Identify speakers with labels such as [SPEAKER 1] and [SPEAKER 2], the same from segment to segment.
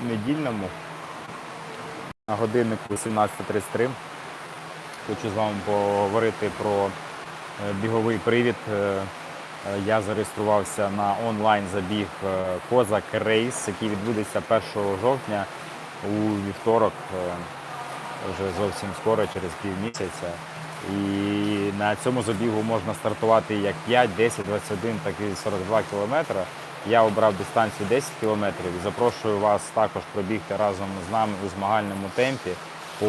[SPEAKER 1] недільному. На годиннику 17.33. Хочу з вами поговорити про е, біговий привід. Е, е, Я зареєструвався на онлайн-забіг Козак Рейс, який відбудеться 1 жовтня у вівторок, вже зовсім скоро, через півмісяця. І на цьому забігу можна стартувати як 5, 10, 21, так і 42 кілометри. Я обрав дистанцію 10 кілометрів запрошую вас також пробігти разом з нами у змагальному темпі по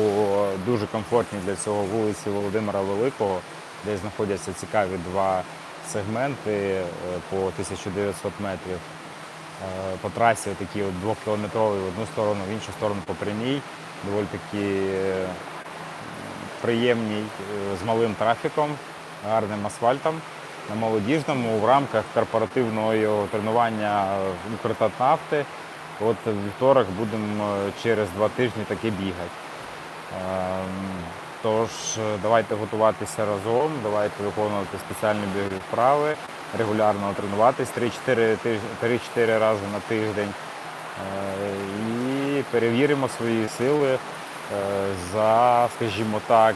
[SPEAKER 1] дуже комфортній для цього вулиці Володимира Великого, де знаходяться цікаві два сегменти е, по 1900 метрів. Е, По трасі такі от двохкілометрові в одну сторону, в іншу сторону по прямій, доволі такі е, приємній, з малим трафіком, гарним асфальтом. На молодіжному в рамках корпоративного тренування Укртатнафти. От вівторок будемо е, через два тижні таки бігати. Ем, Тож е, давайте готуватися разом, давайте виконувати спеціальні бігові вправи, регулярно тренуватись 3-4 рази на тиждень. Е, І перевіримо свої сили за, скажімо так,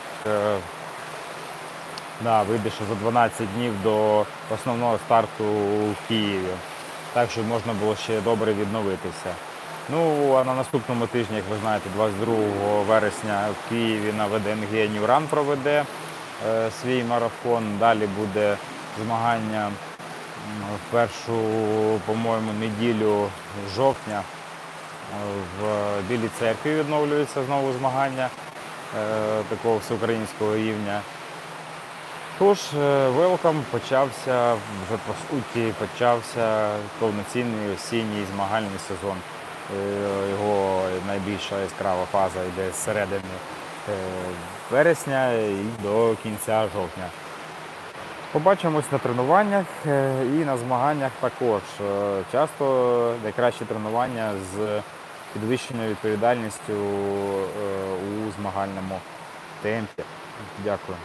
[SPEAKER 1] да, вийде, за 12 днів до основного старту в Києві. Так, щоб можна було ще добре відновитися. Ну, а на наступному тижні, як ви знаєте, 22 вересня в Києві на ВДНГ Ньюран проведе е, свій марафон. Далі буде змагання в першу, по-моєму, неділю жовтня е, в Білій церкві відновлюються знову змагання е, такого всеукраїнського рівня. Тож, велкам почався, вже по суті почався повноцінний осінній змагальний сезон. Е, Його найбільша яскрава фаза йде з середини е, вересня і до кінця жовтня. Побачимось на тренуваннях е, і на змаганнях також. Часто найкращі тренування з підвищеною відповідальністю у змагальному темпі. Дякую.